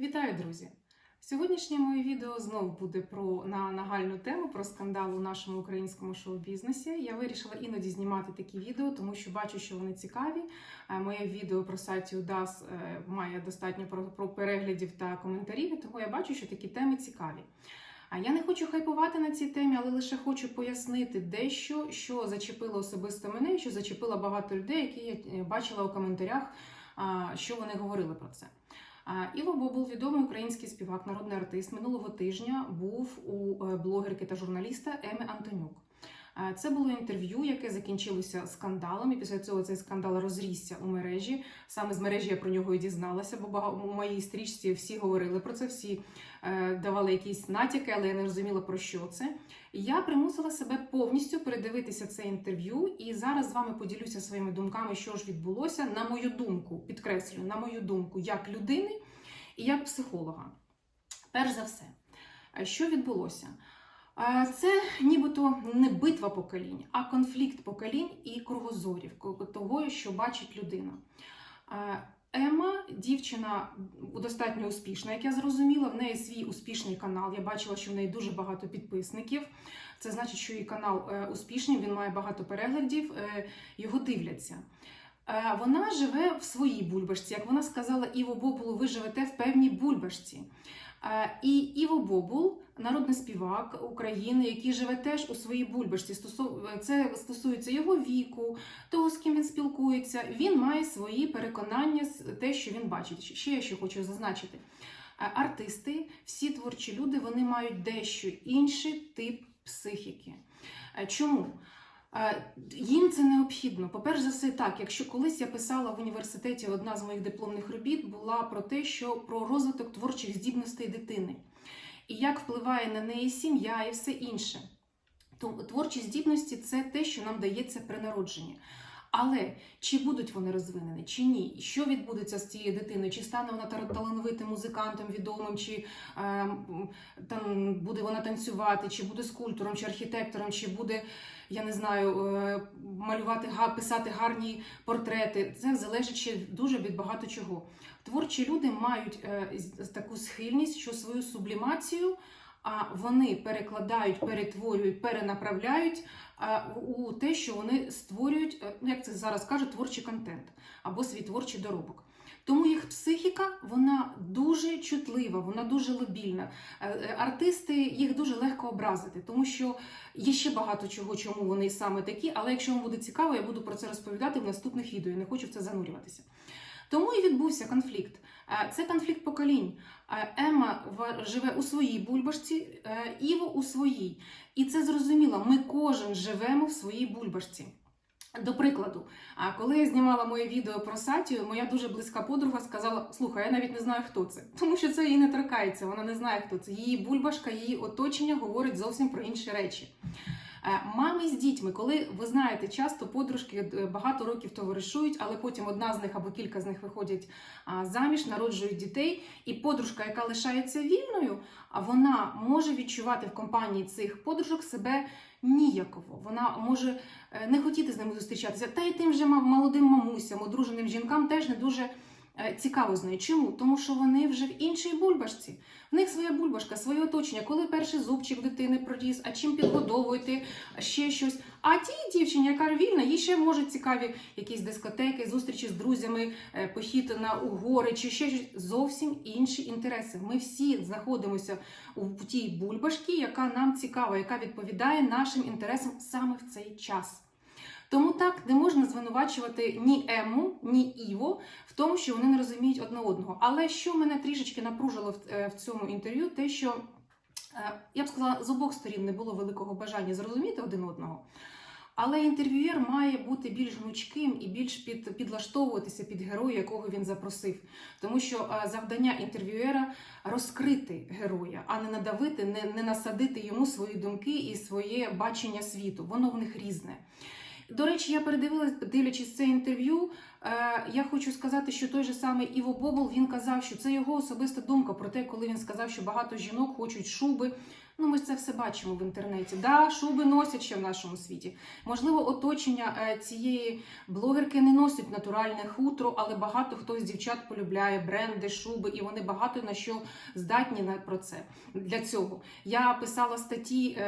Вітаю, друзі! Сьогоднішнє моє відео знову буде про на нагальну тему про скандал у нашому українському шоу-бізнесі. Я вирішила іноді знімати такі відео, тому що бачу, що вони цікаві. Е, Моє відео про сайті UDAS е, має достатньо про, про переглядів та коментарів, і тому я бачу, що такі теми цікаві. А я не хочу хайпувати на цій темі, але лише хочу пояснити дещо, що зачепило особисто мене, що зачепило багато людей, які я е, бачила у коментарях, що вони говорили про це. Іво Бобул, відомий український співак, народний артист, минулого тижня був у е, блогерки та журналіста Еми Антонюк. Е, Це було інтерв'ю, яке закінчилося скандалом, і після цього цей скандал розрісся у мережі. Саме з мережі я про нього і дізналася, бо бага- у моїй стрічці всі говорили про це, всі е, давали якісь натяки, але я не розуміла про що це. Я примусила себе повністю передивитися це інтерв'ю, і зараз з вами поділюся своїми думками, що ж відбулося, на мою думку, підкреслюю, на мою думку, як людини і як психолога. Перш за все, е, що відбулося? Це нібито не битва поколінь, а конфлікт поколінь і кругозорів того, що бачить людина. Ема, дівчина достатньо успішна, як я зрозуміла, в неї свій успішний канал. Я бачила, що в неї дуже багато підписників. Це значить, що її канал е, успішний, він має багато переглядів, е, його дивляться. Е, Вона живе в своїй бульбашці. Як вона сказала Іво Бобулу, ви живете в певній бульбашці. Е, І Іво Бобул, народний співак України, який живе теж у своїй бульбашці. Це стосується його віку, того, з ким він спілкується. Він має свої переконання, те, що він бачить. Ще я що хочу зазначити. Е, Артисти, всі творчі люди, вони мають дещо інший тип психіки. Чому? Їм це необхідно. По-перше за все, так, якщо колись я писала в університеті, одна з моїх дипломних робіт була про те, що про розвиток творчих здібностей дитини і як впливає на неї сім'я і все інше. То творчі здібності це те, що нам дається при народженні. Але чи будуть вони розвинені, чи ні? Що відбудеться з цією дитиною? Чи стане вона талановитим музикантом, відомим, чи е, там буде вона танцювати, чи буде скульптором, чи архітектором, чи буде, я не знаю, е, малювати писати гарні портрети? Це залежить ще дуже від багато чого. Творчі люди мають е, таку схильність, що свою сублімацію. А вони перекладають, перетворюють, перенаправляють у те, що вони створюють, е, як це зараз кажуть, творчий контент або свій творчий доробок. Тому їх психіка вона дуже чутлива, вона дуже лобільна. Е, е, Артисти їх дуже легко образити, тому що є ще багато чого, чому вони саме такі. Але якщо вам буде цікаво, я буду про це розповідати в наступних відео. Я не хочу в це занурюватися. Тому і відбувся конфлікт. Е, Це конфлікт поколінь. Ема живе у своїй бульбашці, Іво у своїй. І це зрозуміло, ми кожен живемо в своїй бульбашці. До прикладу, а коли я знімала моє відео про Сатію, моя дуже близька подруга сказала: слухай, я навіть не знаю, хто це, тому що це її не торкається, вона не знає, хто це. Її бульбашка, її оточення говорить зовсім про інші речі. Е, Мами з дітьми, коли ви знаєте, часто подружки е, багато років товаришують, але потім одна з них або кілька з них виходять заміж, народжують дітей, і подружка, яка лишається вільною, вона може відчувати в компанії цих подружок себе ніяково. Вона може е, не хотіти з ними зустрічатися. Та й тим же молодим мамусям, одруженим жінкам теж не дуже цікаво з нею. Чому? Тому що вони вже в іншій бульбашці. В них своя бульбашка, своє оточення, коли перший зубчик дитини проріс, а чим підгодовувати, ще щось. А тій дівчині, яка вільна, їй ще можуть цікаві якісь дискотеки, зустрічі з друзями, е, похід на у гори чи ще щось. Зовсім інші інтереси. Ми всі знаходимося у тій бульбашці, яка нам цікава, яка відповідає нашим інтересам саме в цей час. Тому так не можна звинувачувати ні Ему, ні Іво в тому, що вони не розуміють одне одного. Але що мене трішечки напружило в, е, цьому інтерв'ю, те, що е, я б сказала, з обох сторін не було великого бажання зрозуміти один одного. Але інтерв'юєр має бути більш гнучким і більш під, підлаштовуватися під героя, якого він запросив. Тому що е, завдання інтерв'юєра розкрити героя, а не надавити, не, не насадити йому свої думки і своє бачення світу. Воно в них різне. До речі, я передивилась, дивлячись це інтерв'ю. Е, я хочу сказати, що той же самий Іво Бобол він казав, що це його особиста думка про те, коли він сказав, що багато жінок хочуть шуби. Ну, ми це все бачимо в інтернеті. Да, шуби носять ще в нашому світі. Можливо, оточення е, цієї блогерки не носить натуральне хутро, але багато хто з дівчат полюбляє бренди, шуби, і вони багато на що здатні на про це для цього. Я писала статті.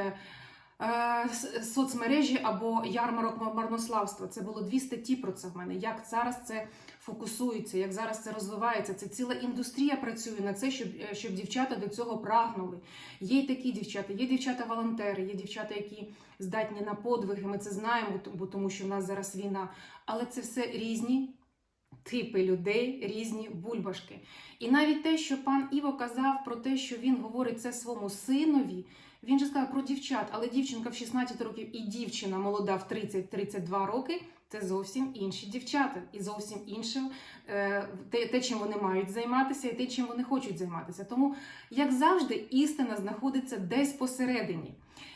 Е, соцмережі або ярмарок марнославства. Це було дві статті про це в мене. Як зараз це фокусується, як зараз це розвивається. Це ціла індустрія працює на це, щоб, е, щоб дівчата до цього прагнули. Є й такі дівчата, є дівчата-волонтери, є дівчата, які здатні на подвиги. Ми це знаємо, бо тому що в нас зараз війна. Але це все різні типи людей, різні бульбашки. І навіть те, що пан Іво казав про те, що він говорить це своєму синові. Він же сказав про дівчат, але дівчинка в 16 років і дівчина молода в 30-32 роки це зовсім інші дівчата, і зовсім інше е, те, те, чим вони мають займатися, і те, чим вони хочуть займатися. Тому, як завжди, істина знаходиться десь посередині.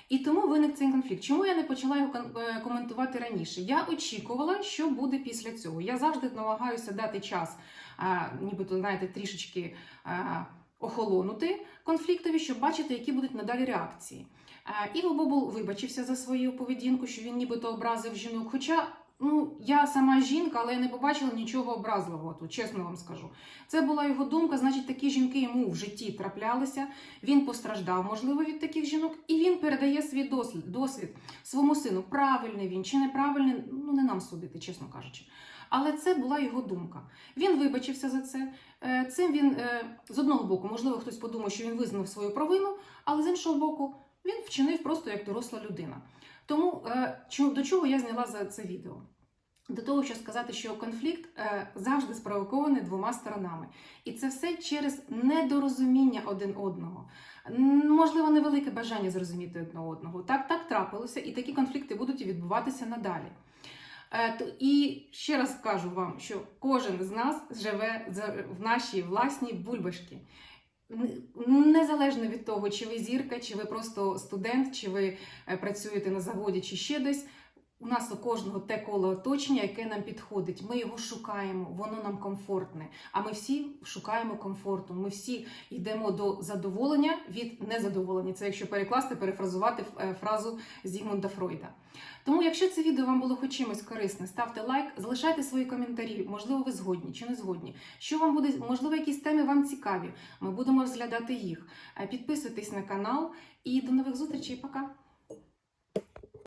І тому виник цей конфлікт. Чому я не почала його е, коментувати раніше? Я очікувала, що буде після цього. Я завжди намагаюся дати час, нібито знаєте, трішечки а, охолонути конфліктові, щоб бачити, які будуть надалі реакції. А, Іво Бобул вибачився за свою поведінку, що він нібито образив жінок. Хоча ну я сама жінка, але я не побачила нічого образливого тут, чесно вам скажу. Це була його думка. Значить, такі жінки йому в житті траплялися. Він постраждав, можливо, від таких жінок, і він передає свій досвід, досвід своєму сину. Правильний він чи неправильний, ну не нам судити, чесно кажучи. Але це була його думка. Він вибачився за це. Е, Цим він е, з одного боку, можливо, хтось подумає, що він визнав свою провину, але з іншого боку, він вчинив просто як доросла людина. Тому е, до чого я зняла за це відео? До того, що сказати, що конфлікт е, завжди спровокований двома сторонами. І це все через недорозуміння один одного. Можливо, невелике бажання зрозуміти одне одного. Так, так трапилося, і такі конфлікти будуть відбуватися надалі. Е, І ще раз кажу вам, що кожен з нас живе в нашій власній бульбашці. Незалежно від того, чи ви зірка, чи ви просто студент, чи ви е, працюєте на заводі, чи ще десь. У нас у кожного те коло оточення, яке нам підходить. Ми його шукаємо, воно нам комфортне. А ми всі шукаємо комфорту. Ми всі йдемо до задоволення від незадоволення. Це якщо перекласти, перефразувати е, фразу Зігмунда Фройда. Тому, якщо це відео вам було хоч чимось корисне, ставте лайк, залишайте свої коментарі. Можливо, ви згодні чи не згодні. Що вам буде, можливо, якісь теми вам цікаві. Ми будемо розглядати їх. Е, Підписуйтесь на канал і до нових зустрічей. Пока!